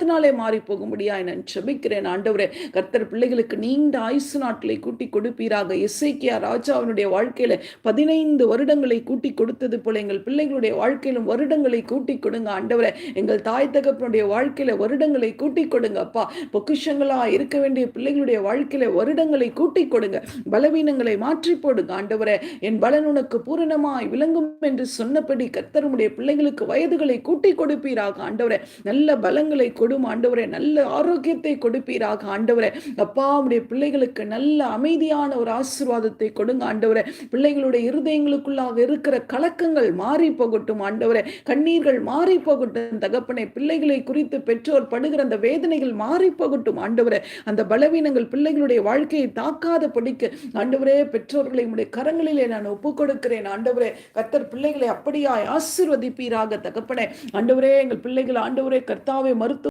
நாமத்தினாலே மாறி போகும்படியாய் நான் செபிக்கிறேன். ஆண்டவரே கர்த்தர் பிள்ளைகளுக்கு நீண்ட ஆயுசு நாட்களை கூட்டி கொடுப்பீராக. இசைக்கியா ராஜாவினுடைய வாழ்க்கையில பதினைந்து வருடங்களை கூட்டி கொடுத்தது போல எங்கள் பிள்ளைகளுடைய வாழ்க்கையிலும் வருடங்களை கூட்டி கொடுங்க. ஆண்டவரே எங்கள் தாய் தகப்பனுடைய வாழ்க்கையில வருடங்களை கூட்டி கொடுங்க அப்பா. பொக்கிஷங்களா இருக்க வேண்டிய பிள்ளைகளுடைய வாழ்க்கையில வருடங்களை கூட்டி கொடுங்க. பலவீனங்களை மாற்றி போடுங்க. ஆண்டவரே என் பலன் உனக்கு பூரணமாய் விளங்கும் என்று சொன்னபடி கர்த்தருடைய பிள்ளைகளுக்கு வயதுகளை கூட்டி கொடுப்பீராக. ஆண்டவரே நல்ல பலங்களை கொடும் ஆண்டவரே. நல்ல ஆரோக்கியத்தை கொடுப்பீராக ஆண்டவரே. அப்பா உடைய பிள்ளைகளுக்கு நல்ல அமைதியான ஒரு ஆசீர்வாதத்தை கொடுங்க ஆண்டவரே. பிள்ளைகளுடைய இருதயங்களுக்குள்ளாக இருக்கிற கலக்கங்கள் மாறி போகட்டும் ஆண்டவரே. கண்ணீர்கள் மாறி போகட்டும். தகப்பனை பிள்ளைகளை குறித்து பெற்றோர் படுகிற அந்த வேதனைகள் மாறி போகட்டும் ஆண்டவரே. அந்த பலவீனங்கள் பிள்ளைகளுடைய வாழ்க்கையை தாக்காத படிக்க ஆண்டவரே பெற்றோர்களை உடைய கரங்களிலே நான் ஒப்புக் கொடுக்கிறேன் ஆண்டவரே. கர்த்தர் பிள்ளைகளை அப்படியாய் ஆசீர்வதிப்பீராக தகப்பனே. ஆண்டவரே எங்கள் பிள்ளைகள் ஆண்டவரே கர்த்தாவை மறுத்து